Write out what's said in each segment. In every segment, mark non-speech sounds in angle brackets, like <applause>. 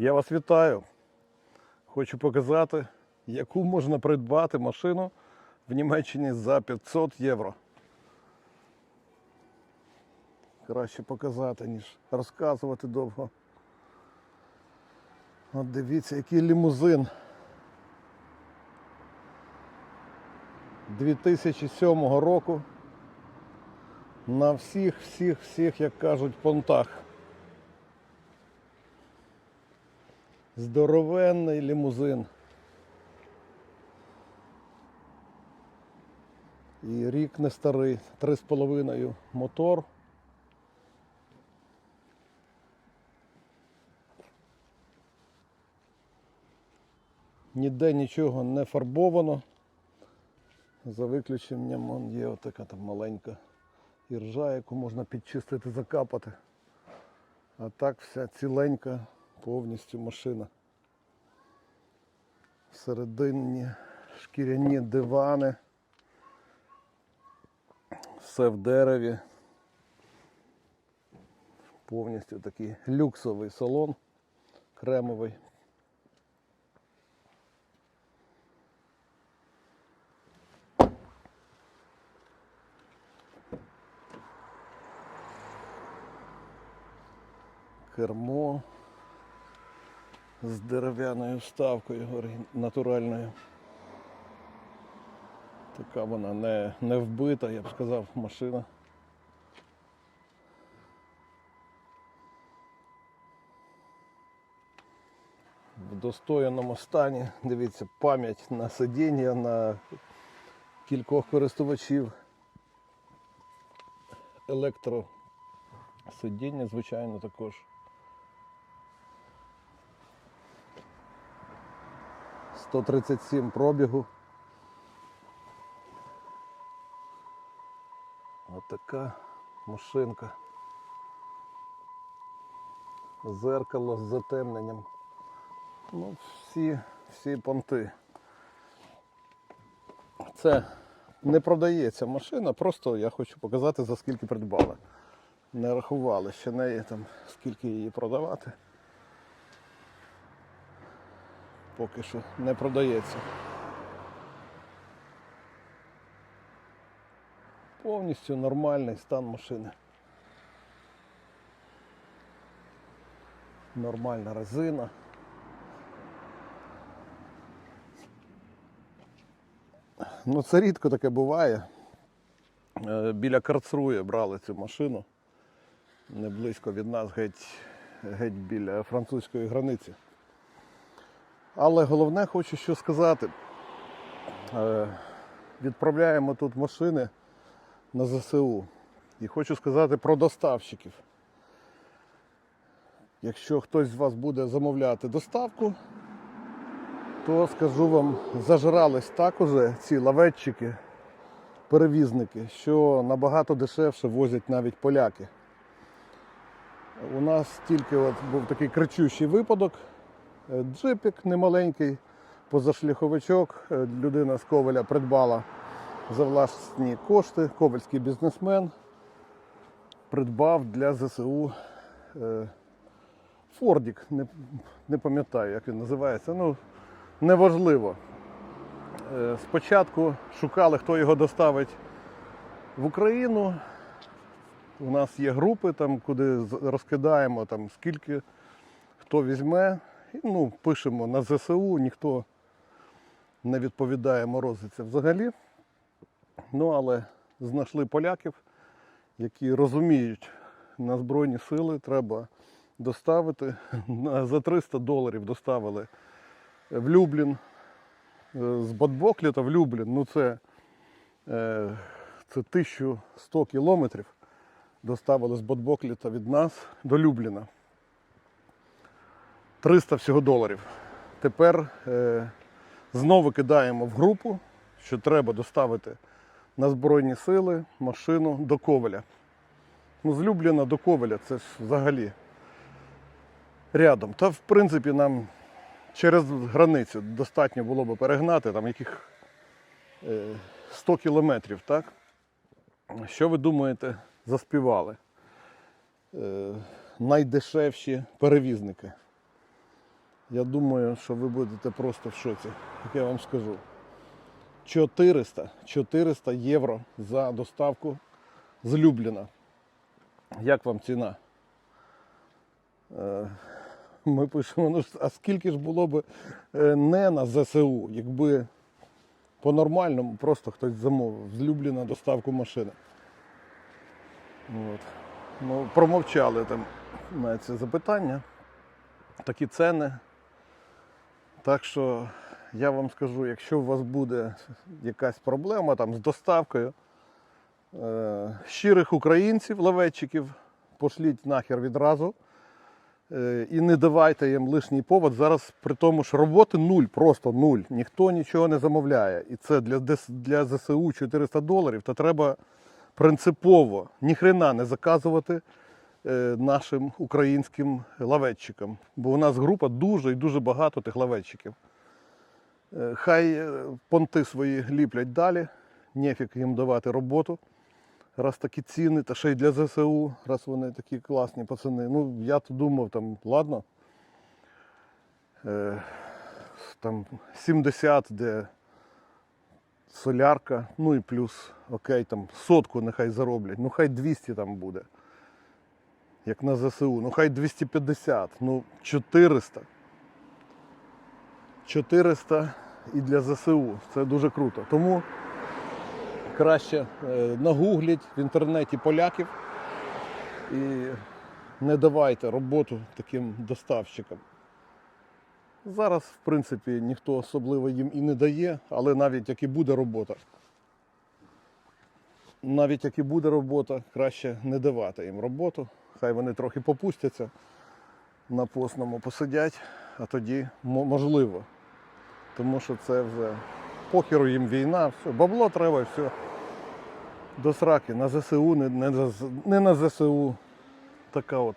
Я вас вітаю. Хочу показати, яку можна придбати машину в Німеччині за 500 євро. Краще показати, ніж розказувати довго. От дивіться, який лімузин. 2007 року. На всіх, всіх, всіх, як кажуть, понтах. Здоровенний лімузин. І рік не старий, 3,5 мотор. Ніде нічого не фарбовано. За виключенням є отака там маленька іржа, яку можна підчистити, закапати. А так вся ціленька повністю машина. Всередині шкіряні дивани. Все в дереві. Повністю такий люксовий салон кремовий. кермо з дерев'яною вставкою натуральною. Така вона не, не вбита, я б сказав, машина. В достояному стані. Дивіться, пам'ять на сидіння, на кількох користувачів. Електро сидіння, звичайно, також. Сто тридцять сім пробігу. Отака машинка. Зеркало з затемненням. Ну, всі, всі понти. Це не продається машина, просто я хочу показати, за скільки придбали. Не рахували ще неї там, скільки її продавати. Поки що не продається. Повністю нормальний стан машини. Нормальна резина. Ну це рідко таке буває. Е, Біля Карцрує брали цю машину. Не близько від нас, геть, геть біля французької границі. Але головне хочу що сказати. Е, Відправляємо тут машини на ЗСУ. І хочу сказати про доставщиків. Якщо хтось з вас буде замовляти доставку, то скажу вам, зажрались так уже ці лаветчики, перевізники, що набагато дешевше возять навіть поляки. У нас тільки от був такий кричущий випадок. Е, Джипік немаленький, позашляховичок. Е, Людина з Ковеля придбала за власні кошти, ковальський бізнесмен придбав для ЗСУ е, Фордік, не, не пам'ятаю, як він називається. Ну, неважливо. Спочатку шукали, хто його доставить в Україну. У нас є групи, там, куди розкидаємо там, скільки хто візьме. Ну, пишемо на ЗСУ, ніхто не відповідає морозиться взагалі. Ну, але знайшли поляків, які розуміють, на Збройні сили треба доставити. <laughs> За 300 доларів доставили в Люблін. Е, З Бадбокліта в Люблін. Ну це, е, це 1100 кілометрів доставили з Бадбокліта від нас до Любліна. 300 всього доларів. Тепер е, знову кидаємо в групу, що треба доставити на Збройні сили машину до Ковеля. Ну, з Любліна до Ковеля це ж взагалі рядом. Та в принципі нам через границю достатньо було б перегнати там яких е, 100 кілометрів, так? Що ви думаєте, заспівали? Е, найдешевші перевізники. Я думаю, що ви будете просто в шоці, як я вам скажу. 400, 400 євро за доставку з Любліна. Як вам ціна? Е, Ми пишемо, ну а скільки ж було б е, не на ЗСУ, якби по-нормальному просто хтось замовив з Любліна доставку машини. От. Ну, промовчали там на це запитання. Такі ціни. Так що я вам скажу, якщо у вас буде якась проблема там з доставкою е, щирих українців, лаветчиків, пошліть нахер відразу. Е, і не давайте їм лишній повод. Зараз при тому ж роботи нуль, просто нуль. Ніхто нічого не замовляє. І це для, для ЗСУ 400 доларів, то треба принципово ніхрена не заказувати нашим українським лаветчикам. Бо у нас група дуже і дуже багато тих лаветчиків. Е, Хай е, понти свої ліплять далі, нефік їм давати роботу. Раз такі ціни, та ще й для ЗСУ, раз вони такі класні пацани. Ну, я то думав, там, ладно. Е, там 70, де солярка, ну і плюс, окей, там сотку нехай зароблять, ну хай 200 там буде. Як на ЗСУ, ну хай 250, ну 400. 400 і для ЗСУ. Це дуже круто. Тому краще е, нагугліть в інтернеті поляків і не давайте роботу таким доставщикам. Зараз, в принципі, ніхто особливо їм і не дає, але навіть як і буде робота, навіть як і буде робота, краще не давати їм роботу. Хай вони трохи попустяться на постному посидять, а тоді можливо. Тому що це вже похеру їм війна, все, бабло треба, все. До сраки, на ЗСУ, не, не, не на ЗСУ. Така от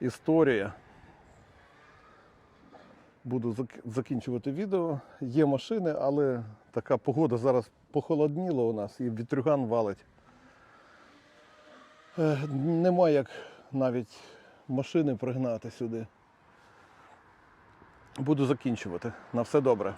історія. Буду закінчувати відео. Є машини, але така погода зараз похолодніла у нас і вітрюган валить. Е, Нема як навіть машини пригнати сюди. Буду закінчувати. На все добре.